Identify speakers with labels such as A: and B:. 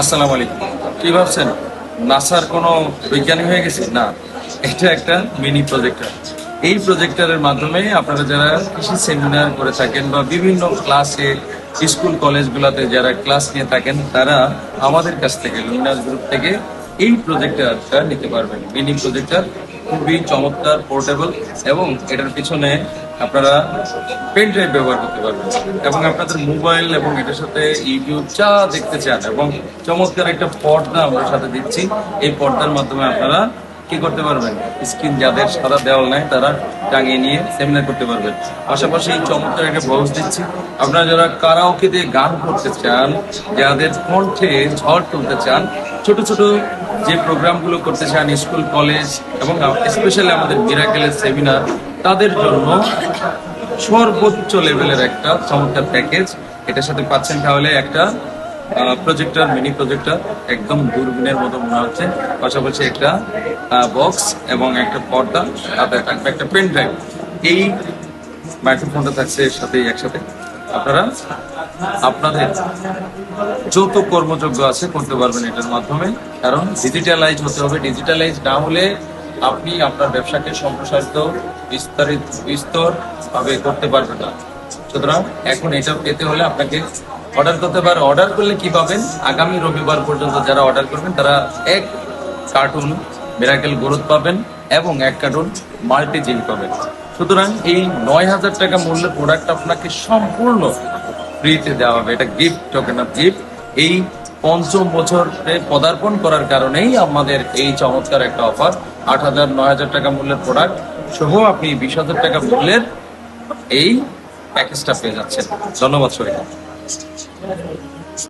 A: আসসালামু আলাইকুম। কি ভাবছেন? নাসার কোনো বিজ্ঞানী হয়ে গেছে? না, এটা একটা মিনি প্রজেক্টার। এই প্রজেক্টারের মাধ্যমে আপনারা যারা কৃষি সেমিনার করে থাকেন বা বিভিন্ন ক্লাসে, স্কুল, কলেজগুলোতে যারা ক্লাস নিয়ে থাকেন, তারা আমাদের কাছ থেকে লুমিনাস গ্রুপ থেকে এই প্রজেক্টারটা নিতে পারবেন। মিনি প্রজেক্টর খুবই চমৎকার পোর্টেবল এবং এটার পিছনে আপনারা পেন ড্রাইভ ব্যবহার করতে পারবেন এবং আপনাদের মোবাইল এবং এটার সাথে ইউটিউব যা দেখতে চান এবং চমৎকার একটা পর্দা আমরা সাথে দিচ্ছি। এই পর্দার মাধ্যমে আপনারা কি করতে পারবেন? স্ক্রিন যাদের সাদা দেওয়াল নাই, তারা টাঙিয়ে নিয়ে সেমিনার করতে পারবেন। পাশাপাশি চমৎকার একটা বক্স দিচ্ছি। আপনারা যারা কারাওকে দিয়ে গান করতে চান, যাদের কণ্ঠে ঝড় তুলতে চান ছোট ছোট যে প্রোগ্রামগুলো করতে চান, স্কুল, কলেজ এবং স্পেশালি আমাদের মিরাকেলের সেমিনার তাদের জন্য সর্বোচ্চ লেভেলের একটা চমৎকার প্যাকেজ এটার সাথে পাচ্ছেন তাহলে একটা প্রজেক্টর মিনি প্রজেক্টর একদম দূরবীনের মতো মনে হচ্ছে। পাশাপাশি একটা বক্স এবং একটা পর্দা থাকবে একটা পেন ড্রাইভ এই মাইক্রোফোনটা থাকছে এর সাথে একসাথে। আপনারা? আপনাদের যত কর্মযোগ্য আছে, করতে পারবেন এটার মাধ্যমে। কারণ ডিজিটালাইজ হতে হবে। ডিজিটালাইজ না হলে আপনি আপনার ব্যবসাকে সম্প্রসারিত, বিস্তারিত বিস্তর ভাবে করতে পারবেন না। সুতরাং এখন এটা পেতে হলে আপনাকে অর্ডার করতে পারে অর্ডার করলে কি পাবেন? আগামী রবিবার পর্যন্ত যারা অর্ডার করবেন, তারা এক কার্টুন মেরাকেল গ্রোথ পাবেন এবং এক কার্টুন মাল্টি জিল পাবেন। সুতরাং এই নয় হাজার টাকা মূল্যের প্রোডাক্ট আপনাকে সম্পূর্ণ ফ্রিতে দেওয়া হবে। এটা গিফট টোকেন অফ গিফট এই পঞ্চম বছরে পদার্পণ করার কারণেই আমাদের এই চমৎকার একটা অফার আট হাজার, নয় হাজার টাকা মূল্যের প্রোডাক্ট সহ আপনি বিশ হাজার টাকা মূল্যের এই প্যাকেজটা পেয়ে যাচ্ছেন। ধন্যবাদ সবাইকে